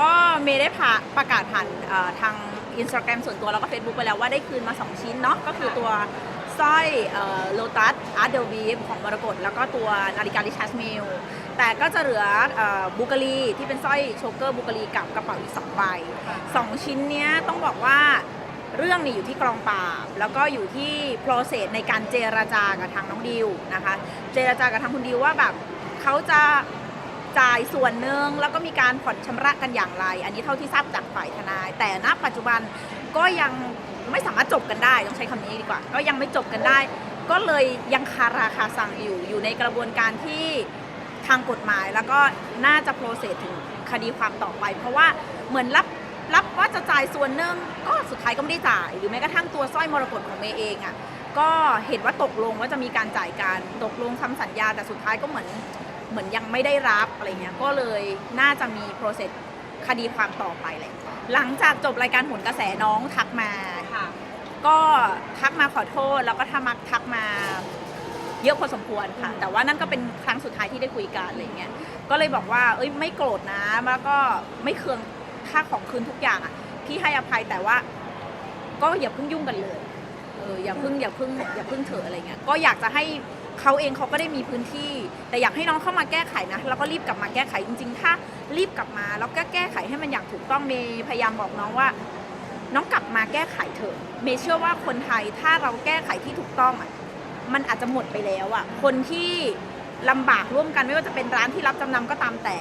ก็เมย์ได้ผ่าประกาศผ่านทางอินสตาแกรมส่วนตัวแล้วก็ Facebook ไปแล้วว่าได้คืนมา 2 ชิ้นเนาะก็คือตัวสร้อยโลตัสอาร์เดลวีฟของมรกตแล้วก็ตัวนาฬิกาลิชาร์ดมิลแต่ก็จะเหลือบุกลีที่เป็นสร้อยโชเกอร์บุกลีกับกระเป๋าอีก2ใบ2ชิ้นเนี้ยต้องบอกว่าเรื่องนี่อยู่ที่กองปราบ แล้วก็อยู่ที่ process ในการเจรจากับทางน้องดิวนะคะ เจรจากับทางคุณดิวว่าแบบเขาจะ จ่ายส่วนหนึ่งแล้วก็มีการผ่อนชำระกันอย่างไร อันนี้เท่าที่ทราบจากฝ่ายทนาย แต่ณปัจจุบันก็ยังไม่สามารถจบกันได้ต้องใช้คำนี้ดีกว่า ก็ยังไม่จบกันได้ ก็เลยยังคาราคาซังอยู่อยู่ในกระบวนการที่ทางกฎหมาย แล้วก็น่าจะโปรเซสถึงคดีความต่อไป เพราะว่าเหมือนรับรับว่าจะจ่ายส่วนหนึ่งก็สุดท้ายก็ไม่ได้จ่าย หรือแม้กระทั่งตัวสร้อยมรกตของเมย์เองอะ่ะก็เห็นว่าตกลงว่าจะมีการจ่ายการตกลงทำสัญญาแต่สุดท้ายก็เหมือน เหมือนยังไม่ได้รับอะไรเงี้ยก็เลยน่าจะมีโปรเซสคดีความต่อไปเลยหลังจากจบรายการผลกระแสน้องทักมา ค่ะ ก็ทักมาขอโทษแล้วก็ทามักทักมาเยอะพอสมควรค่ะ แต่ว่านั่นก็เป็นครั้งสุดท้ายที่ได้คุยกันอะไรเงี้ยก็เลยบอกว่า เอ้ยไม่โกรธนะแล้วก็ไม่เคืองค่าของคืนทุกอย่างอะพี่ให้อภัยแต่ว่า ก็อย่าเพิ่งยุ่งกันเลยเอออย่าเพิ่งอย่าเพิ่งอย่าเพิ่งเถอะอะไรเงี้ยก็อยากจะให้ เขาเองเขาก็ได้มีพื้นที่ แต่อยากให้น้องเข้ามาแก้ไขนะแล้วก็รีบกลับมาแก้ไขจริง ๆ ถ้ารีบกลับมาแล้วก็แก้ไขให้มันอย่างถูกต้องเมย์พยายามบอกน้องว่า น้องกลับมาแก้ไขเถอะ เมย์เชื่อว่าคนไทยถ้าเราแก้ไขที่ถูกต้องอะมันอาจจะหมดไปแล้วอะคนที่ลำบากร่วมกันไม่ว่าจะเป็นร้านที่รับจำนำก็ตามแต่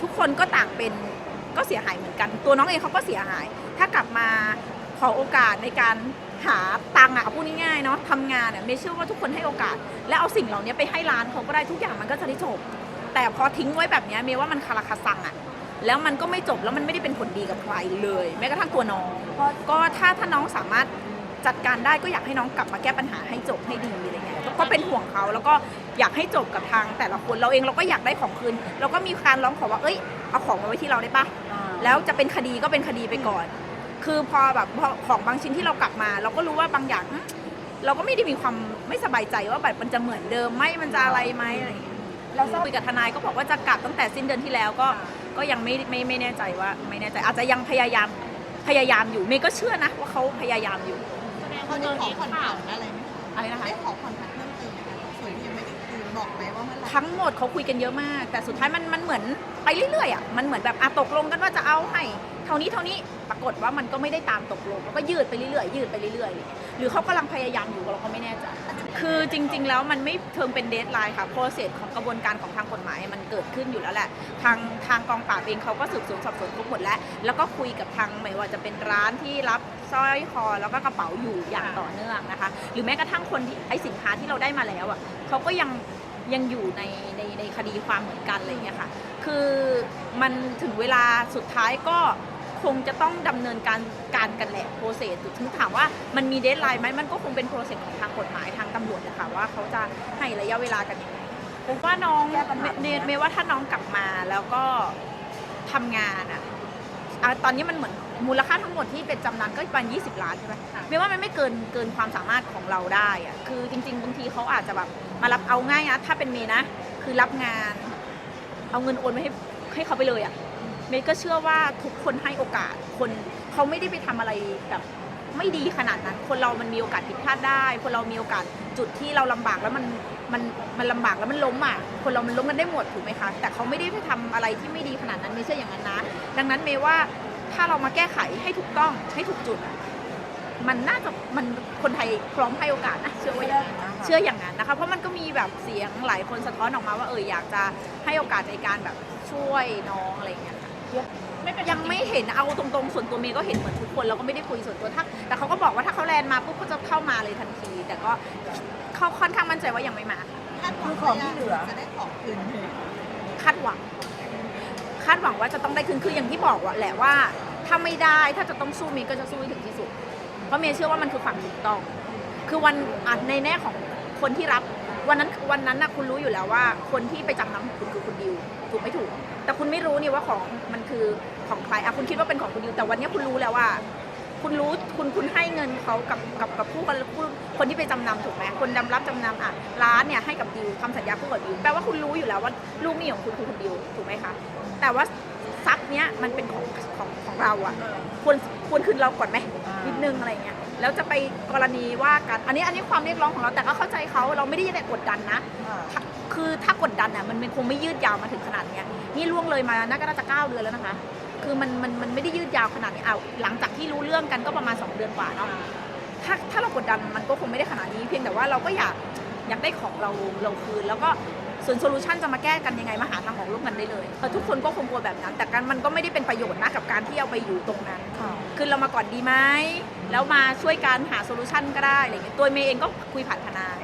ทุกคนก็ต่างเป็นก็เสียหายเหมือนกัน ตัวน้องเองเขาก็เสียหาย ถ้ากลับมาขอโอกาสในการ หาตังค์อะเอาพูดง่ายๆเนาะทำงานเนี่ยเมย์เชื่อว่าทุกคนให้โอกาส และเอาสิ่งเหล่านี้ไปให้ร้านเขาก็ได้ทุกอย่างมันก็จะได้จบ แต่พอทิ้งไว้แบบเนี้ยเมย์ว่ามันคาราคาซังอะแล้วมันก็ไม่จบแล้วมันไม่ได้เป็นผลดีกับใครเลย แม้กระทั่งตัวน้องก็ถ้าถ้าน้องสามารถจัดการได้ก็อยากให้น้องกลับมาแก้ปัญหาให้จบให้ดีอะไรเงี้ยก็เป็นห่วงเขาแล้วก็อยากให้จบกับทางแต่ละคนเราเองเราก็อยากได้ของคืนเราก็มีการร้องขอว่าเอ้ยเอาของมาไว้ที่เราได้ปะแล้วจะเป็นคดีก็เป็นคดีไปก่อน คือพอแบบพอของบางชิ้นที่เรากลับมา เราก็รู้ว่าบางอย่างอืมเราก็ไม่ได้มีความไม่สบายใจว่าแบบมันจะเหมือนเดิมไหมมันจะอะไรไหมอะไรอย่างเงี้ยเราคุยกับทนายก็บอกว่าจะกลับตั้งแต่สิ้นเดือนที่แล้วก็ก็ยังไม่ไม่ไม่แน่ใจว่าไม่แน่ใจ อาจจะยังพยายามพยายามอยู่เมย์ก็เชื่อนะว่าเขาพยายามอยู่แสดงเขาว่าได้ตอนขอนี้ผ่อนข่าวผันอะไรไหมอะไรนะคะ ได้ขอผ่อนผันเพิ่มเติมไหมคะส่วนที่ยังไม่ได้คืนบอกไหมว่าเมื่อไหร่ทั้งหมดเขาคุยกันเยอะมาก แต่สุดท้ายมันมันเหมือนไปเรื่อยๆอะมันเหมือนแบบอะตกลงกันว่าจะเอาให้ เท่านี้เท่านี้ปรากฏว่ามันก็ไม่ได้ตามตกลงแล้วก็ยืดไปเรื่อยๆยืดไปเรื่อยๆ หรือเขากำลังพยายามอยู่เราก็ไม่แน่ใจคือจริง ๆ แล้วมันไม่เทิงเป็นเดทไลน์ค่ะโปรเซสของกระบวนการของทางกฎหมายมันเกิดขึ้นอยู่แล้วแหละ ทางทางกองปราบเองเขาก็สืบสวนสอบสวนครบหมดแล้ว แล้วก็คุยกับทางไม่ว่าจะเป็นร้านที่รับสร้อยคอแล้วก็กระเป๋าอยู่อย่างต่อเนื่องนะคะ หรือแม้กระทั่งคนที่ไอสินค้าที่เราได้มาแล้วอะเขาก็ยังยังอยู่ในในในคดีความเหมือนกันอะไรอย่างเงี้ยค่ะ คือมันถึงเวลาสุดท้ายก็ คงจะต้องดำเนินการการกันแหละโปรเซสถึงถามว่ามันมีเดทไลน์ไหมมันก็คงเป็นโปรเซสของทางกฎหมายทางตำรวจนะคะว่าเขาจะให้ระยะเวลากันยังไงผมว่าน้องเนเมย์ว่าถ้าน้องกลับมาแล้วก็ทำงานอะอะตอนนี้มันเหมือนมูลค่าทั้งหมดที่เป็นจำนำก็ประมาณ20 ล้านใช่ไหมเมย์ว่ามันไม่เกินเกินความสามารถของเราได้อะคือจริง ๆ บางทีเขาอาจจะแบบมารับเอาง่ายนะถ้าเป็นเมย์นะ คือรับงาน เอาเงินโอนไปให้ให้เขาไปเลยอะ่ะ เมย์ก็เชื่อว่าทุกคนให้โอกาสคนเขาไม่ได้ไปทำอะไรแบบไม่ดีขนาดนั้น คนเรามันมีโอกาสผิดพลาดได้ คนเรามีโอกาสจุดที่เราลำบากแล้วมันมันมันลำบากแล้วมันล้มอะ คนเรามันล้มกันได้หมดถูกไหมคะ แต่เขาไม่ได้ไปทำอะไรที่ไม่ดีขนาดนั้นไม่เชื่ออย่างนั้นนะ ดังนั้นเมย์ว่าถ้าเรามาแก้ไขให้ถูกต้องให้ถูกจุด มันน่าจะมันคนไทยพร้อมให้โอกาสนะเชื่อว่าอย่างนั้นเชื่ออย่างนั้นนะคะ เพราะมันก็มีแบบเสียงหลายคนสะท้อนออกมาว่าเอออยากจะให้โอกาสในการแบบช่วยน้องอะไรอย่างเงี้ย ไม่เป็นยังไม่เห็นเอาตรงๆ ส่วนตัวเมย์ก็เห็นเหมือนทุกคนเราก็ไม่ได้คุยส่วนตัวถ้าแต่เขาก็บอกว่าถ้าเขาแลนด์มาปุ๊บก็จะเข้ามาเลยทันที แต่ก็เขาค่อนข้างมั่นใจว่ายังไม่มาค่ะคาดหวังว่าจะได้ของคืนคาดหวัง คาดหวังว่าจะต้องได้คืนคืออย่างที่บอกว่าแหละว่า ถ้าไม่ได้ถ้าจะต้องสู้เมย์ก็จะสู้ให้ถึงที่สุด เพราะเมย์เชื่อว่ามันคือความถูกต้อง คือวันอะในแน่ของคนที่รับ วันนั้นวันนั้นนะคุณรู้อยู่แล้วว่า คนที่ไปจำนำของคุณคือคุณดิว ถูกไม่ถูก แต่คุณไม่รู้นี่ว่าของมันคือของใครอะคุณคิดว่าเป็นของคุณดิวแต่วันนี้คุณรู้แล้วว่า คุณรู้คุณคุณให้เงินเขากับกับกับผู้กันผู้คนที่ไปจำนำถูกไหมคนดำรับจำนำอะร้านเนี่ยให้กับดิวทำสัญญาคู่กับดิวแปลว่าคุณรู้อยู่แล้วว่าลูกหนี้ของคุณคือคุณดิวถูกไหมคะแต่ว่าทรัพย์เนี้ยมันเป็นของของของเราอะควรควรคืนเราก่อนไหมนิดนึงอะไรเงี้ยแล้วจะไปกรณีว่ากันอันนี้อันนี้ความเรียกร้องของเราแต่ก็เข้าใจเขาเราไม่ได้แต่กดดันนะ คือถ้ากดดันอะมันคงไม่ยืดยาวมาถึงขนาดเนี้ยนี่ล่วงเลยมาน่าก็น่าจะเก้าเดือนแล้วนะคะ คือมันมันมันไม่ได้ยืดยาวขนาดนี้เอาหลังจากที่รู้เรื่องกันก็ประมาณ 2 เดือนกว่าเนาะถ้าถ้าเรากดดันมันก็คงไม่ได้ขนาดนี้ เพียงแต่ว่าเราก็อยากอยากได้ของเราเราคืน แล้วก็ส่วนโซลูชันจะมาแก้กันยังไงมาหาทางออกร่วมกันได้เลยทุกคนก็คงกลัวแบบนั้น แต่การมันก็ไม่ได้เป็นประโยชน์นะกับการที่เอาไปอยู่ตรงนั้นคือเรามาก่อนดีไหมแล้วมาช่วยกันหาโซลูชันก็ได้อะไรเงี้ยตัวเมย์เองก็คุยผ่านทนาย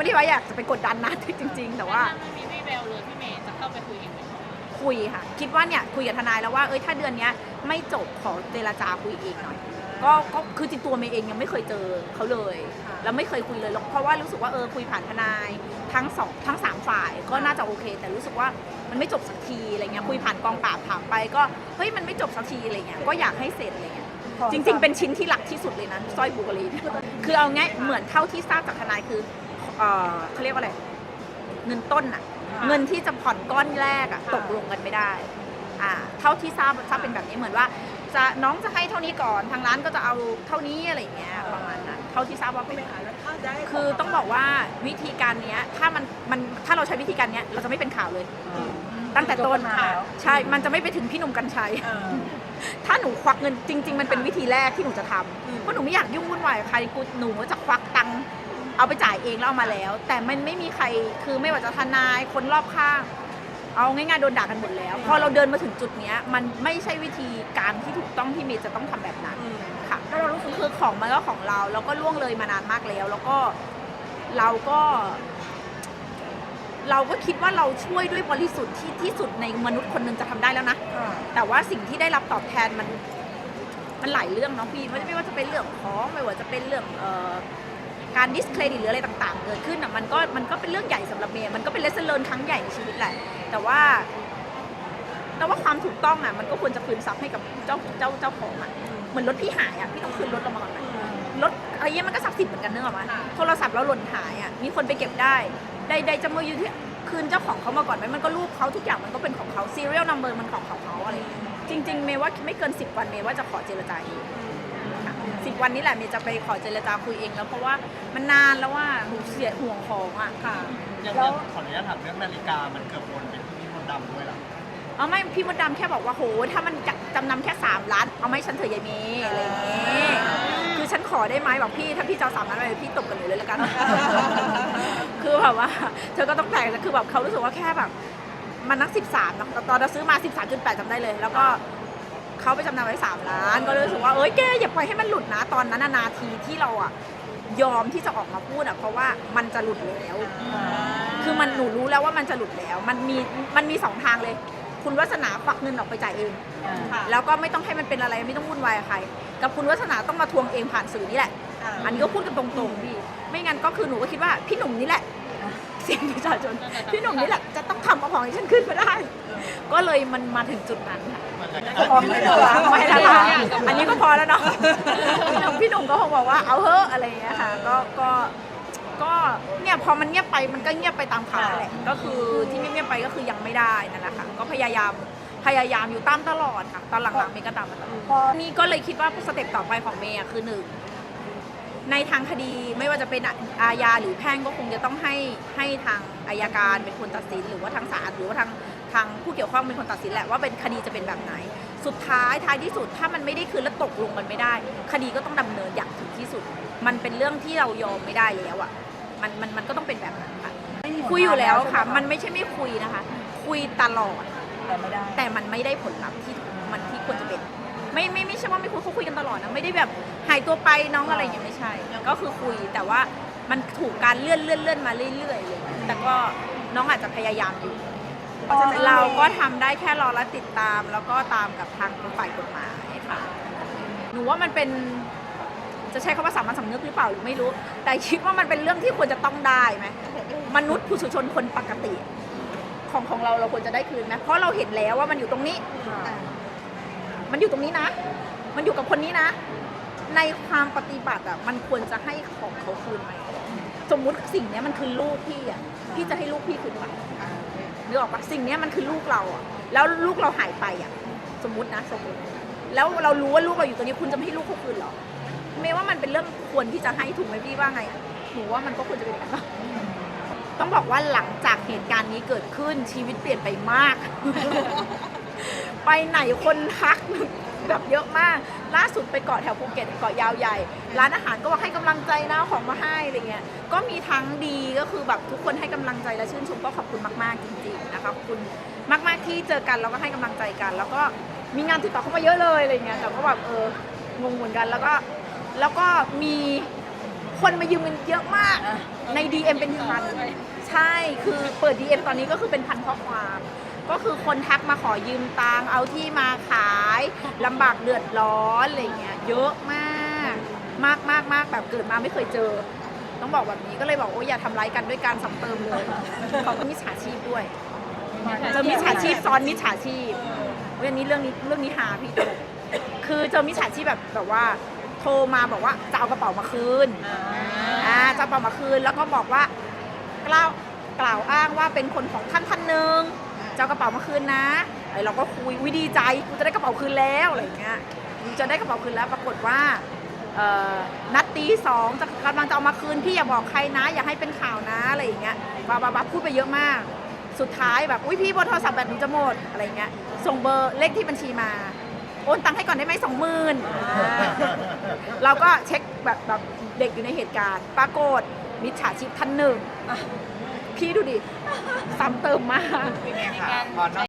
ไม่ได้ว่าอยากจะไปกดดันนะจริง ๆ แต่ว่า ถ้ไม่มีวี่แววเลยพี่เมย์จะเข้าไปคุยเองไหมคะคุยค่ะ คิดว่าเนี่ยคุยกับทนายแล้วว่าเอ้ยถ้าเดือนเนี้ยไม่จบขอเจรจาคุยเองหน่อย ก็ก็คือจริงตัวเมย์เองยังไม่เคยเจอเขาเลยค่ะแล้วไม่เคยคุยเลยแล้วเพราะว่ารู้สึกว่าเออคุยผ่านทนายทั้งสองทั้งสามฝ่ายก็น่าจะโอเค แต่รู้สึกว่ามันไม่จบสักทีอะไรเงี้ยคุยผ่านกองปราบถามไปก็เฮ้ยมันไม่จบสักทีอะไรเงี้ยก็อยากให้เสร็จอะไรเงี้ยจริง ๆ เป็นชิ้นที่หลักที่สุดเลยนะสร้อยบุกรีเนี่ยคือเอาง่ายเหมือนเท่าที่ทราบจากทนายคือ เออเขาเรียกว่าอะไร เงินต้นอะเงินที่จะผ่อนก้อนแรกอะตกลงกันไม่ได้อ่าเท่าที่ทราบทราบเป็นแบบนี้เหมือนว่า จะน้องจะให้เท่านี้ก่อนทางร้านก็จะเอาเท่านี้อะไรอย่างเงี้ยประมาณนั้นเท่าที่ทราบว่าเป็นแบบนั้นแล้วถ้าได้คือต้องบอกว่าวิธีการเนี้ยถ้ามันมันถ้าเราใช้วิธีการเนี้ยเราจะไม่เป็นข่าวเลย ตั้งแต่ต้นค่ะใช่มันจะไม่ไปถึงพี่หนุ่มกัญชัยถ้าหนูควักเงินจริง ๆ มันเป็นวิธีแรกที่หนูจะทำอืม เพราะหนูไม่อยากยุ่งวุ่นวายกับใครกูหนูจะควักตังค์ เอาไปจ่ายเองแล้วเอามาแล้ว แต่มันไม่มีใครคือไม่ว่าจะทนายคนรอบข้าง เอาง่ายๆโดนด่ากันหมดแล้วพอเราเดินมาถึงจุดเนี้ย มันไม่ใช่วิธีการที่ถูกต้องที่เมย์จะต้องทำแบบนั้นค่ะถ้าเรารู้สึกคือของมันก็ของเราแล้วก็ล่วงเลยมานานมากแล้ว แล้วก็เราก็ เราก็คิดว่าเราช่วยด้วยบริสุทธิ์ที่ที่สุดในมนุษย์คนหนึ่งจะทำได้แล้วนะ แต่ว่าสิ่งที่ได้รับตอบแทนมันมันหลายเรื่องเนาะพี่ไม่ว่าจะเป็นเรื่องของไม่ว่าจะเป็นเรื่องเอ่อ การดิสเครดิตหรืออะไรต่างๆ เกิดขึ้นอะมันก็มันก็เป็นเรื่องใหญ่สำหรับเมย์มันก็เป็นเลสเซอร์ครั้งใหญ่ในชีวิตแหละแต่ว่า แต่ว่าความถูกต้องอะมันก็ควรจะคืนทรัพย์ให้กับเจ้าเจ้าเจ้าของอะเหมือนรถพี่หายอะพี่ต้องคืนรถเรามาก่อนนะรถอะไรเงี้ยมันก็ทรัพย์สินเหมือนกันเนกอะมาค่ะโทรศัพท์เราหล่นหายอะมีคนไปเก็บได้ใดๆจะมาอยู่ที่คืนเจ้าของเขามาก่อนไหมมันก็รูปเขาทุกอย่างมันก็เป็นของเขา serial number มันของของเขาอะไรอย่างเงี้ยจริง ๆ เมย์ว่าไม่เกิน 10 วันเมย์ว่าจะขอเจรจาเอง สิบวันนี้แหละเมย์จะไปขอเจรจาคุยเองแล้วเพราะว่ามันนานแล้วว่าหนูเสียห่วงของอะค่ะ ยังแล้ว ขออนุญาตถามเรื่องนาฬิกามันเกือบวนเป็นที่มดดำด้วยล่ะเอาไม่พี่มดดำแค่บอกว่าโหถ้ามันจะจำนำแค่3ล้านเอาไหม่ฉันเถอะยายเมย์อะไรอย่างเงี้ยคือฉันขอได้ไหมบอกพี่ถ้าพี่จะเอาสามล้านไปพี่ตบกันเลยเลยละกัน คือแบบว่า เธอก็ต้องแปลกคือแบบเขารู้สึกว่าแค่แบบ มันนัก 13นะตอนเราซื้อมา 13.8จำได้เลย แล้วก็ เขาไปจำนำไว้3ล้าน ก็เลยรู้สึกว่าเอ้ยแกอย่าปล่อยให้มันหลุดนะ ตอนนั้นน่ะนาทีที่เราอะยอมที่จะออกมาพูดอะเพราะว่ามันจะหลุดแล้ว คือมันหนูรู้แล้วว่ามันจะหลุดแล้ว มันมีมันมีสองทางเลย คุณวัฒนาควักเงินออกไปจ่ายเองค่ะแล้วก็ไม่ต้องให้มันเป็นอะไรไม่ต้องวุ่นวายกับใคร กับคุณวัฒนาต้องมาทวงเองผ่านสื่อนี่แหละ อันนี้ก็พูดกันตรงๆพี่ ไม่งั้นก็คือหนูก็คิดว่าพี่หนุ่มนี่แหละเสียงประชาชน พี่หนุ่มนี่แหละจะต้องทำเอาของให้ฉันขึ้นมาได้ ก็เลยมันมาถึงจุดนั้นค่ะพอไม่เหลือไม่และค่ะอันนี้ก็พอแล้วเนาะพี่หนุ่มพี่หนุ่มก็คงบอกว่าเอาเถอะอะไรอย่างเงี้ยค่ะ ก็ก็ก็เนี่ยพอมันเงียบไปมันก็เงียบไปตามข่าวนั่นแหละก็คือที่เงียบๆไปก็คือยังไม่ได้นั่นแหละค่ะก็พยายามพยายามอยู่ตามตลอดค่ะตอนหลังๆเมย์ก็ตามมาตลอดพอนี่ก็เลยคิดว่าสเต็ปต่อไปของเมย์อะคือหนึ่ง ในทางคดีไม่ว่าจะเป็นอาญาหรือแพ่งก็คงจะต้องให้ให้ทางอายการเป็นคนตัดสิน หรือว่าทางศาลหรือว่าทางทางผู้เกี่ยวข้องเป็นคนตัดสินแหละว่าเป็นคดีจะเป็นแบบไหน สุดท้ายท้ายที่สุดถ้ามันไม่ได้คืนและตกลงกันไม่ได้ คดีก็ต้องดำเนินอย่างถึงที่สุด มันเป็นเรื่องที่เรายอมไม่ได้แล้วอะมันมันมันก็ต้องเป็นแบบนั้นค่ะคุยอยู่แล้วค่ะ มันไม่ใช่ไม่คุยนะคะ คุยตลอดแต่ไม่ได้แต่มันไม่ได้ผลลัพธ์ที่มันที่ควรจะเป็น ไม่ไม่ไม่ใช่ว่าไม่คุยเขาคุยกันตลอดนะไม่ได้แบบหายตัวไปน้องอะไรอย่างเงี้ยไม่ใช่ก็คือคุยแต่ว่ามันถูกการเลื่อนเลื่อนเลื่อนมาเรื่อยๆเลยแต่ก็น้องอาจจะพยายามอยู่เราก็ทำได้แค่รอและติดตาม แล้วก็ตามกับทางฝ่ายกฎหมายค่ะ หนูว่ามันเป็นจะใช้คำว่าสามัญสำนึกหรือเปล่าหรือไม่รู้ แต่คิดว่ามันเป็นเรื่องที่ควรจะต้องได้ไหมมนุษย์ผู้สุชนคนปกติ ของของเราเราควรจะได้คืนไหมเพราะเราเห็นแล้วว่ามันอยู่ตรงนี้ มันอยู่ตรงนี้นะ มันอยู่กับคนนี้นะ ในความปฏิบัติอะมันควรจะให้ของเขาคืนไหมสมมุติสิ่งเนี้ยมันคือลูกพี่อะพี่จะให้ลูกพี่คืนไหมนึกออกปะสิ่งเนี้ยมันคือลูกเราอะแล้วลูกเราหายไปอะสมมตินะสมมติ แล้วเรารู้ว่าลูกเราอยู่ตรงนี้คุณจะไม่ให้ลูกเขาคืนหรอเมย์ว่ามันเป็นเรื่องควรที่จะให้ถูกไหมพี่ว่าไงหนูว่ามันก็ควรจะเป็นอย่างนั้นต้องบอกว่าหลังจากเหตุการณ์นี้เกิดขึ้นชีวิตเปลี่ยนไปมาก ไปไหนคนทักแบบเยอะมาก ล่าสุดไปเกาะแถวภูเก็ตเกาะยาวใหญ่ ร้านอาหารก็ว่าให้กำลังใจนะเอาของมาให้อะไรเงี้ย ก็มีทั้งดีก็คือแบบทุกคนให้กำลังใจและชื่นชมก็ขอบคุณมาก ๆ จริง ๆ นะคะขอบคุณมาก ๆ ที่เจอกันแล้วก็ให้กำลังใจกัน แล้วก็มีงานติดต่อเข้ามาเยอะเลยอะไรเงี้ย แต่ก็แบบเอองงเหมือนกัน แล้วก็แล้วก็มีคนมายืมเงินเยอะมาก ใน DM เป็นพัน ใช่ คือเปิด DM ตอนนี้ก็คือเป็นพันข้อความ ก็คือคนทักมาขอยืมตังค์เอาที่มาขายลำบากเดือดร้อนอะไรเงี้ยเยอะมากมากมากมากแบบเกิดมาไม่เคยเจอ ต้องบอกแบบนี้ก็เลยบอกโอ้ยอย่าทำร้ายกันด้วยการซ้ำเติมเลยขอบคุณมิจฉาชีพด้วยเจอมิจฉาชีพซ้อนมิจฉาชีพเว้ยอันนี้เรื่องนี้เรื่องนี้หาพี่ตลกคือเจอมิจฉาชีพแบบแบบว่าโทรมาบอกว่าจะเอากระเป๋ามาคืนอ่าจะเอากระเป๋ามาคืนแล้วก็บอกว่ากล่าวกล่าวอ้างว่าเป็นคนของท่านท่านหนึ่ง จะเอากระเป๋ามาคืนนะไอเราก็คุยวิดีใจกูจะได้กระเป๋าคืนแล้วอะไรอย่างเงี้ยกูจะได้กระเป๋าคืนแล้วปรากฏว่านัดตีสองจะกำลังจะเอามาคืนพี่อย่าบอกใครนะ อย่าให้เป็นข่าวนะอะไรอย่างเงี้ยบาบาบาพูดไปเยอะมาก สุดท้ายแบบอุ้ยพี่บอร์โทรศัพท์แบบหนูจะหมดอะไรเงี้ยส่งเบอร์เลขที่บัญชีมาโอนตังค์ให้ก่อนได้ไหมสองหมื่นเราก็เช็คแบบแบบเด็กอยู่ในเหตุการณ์ ปรากฏมิจฉาชีพท่านหนึ่ง พี่ดูดิ ซ้ำเติมมากพี่เมย์ค่ะพอนอก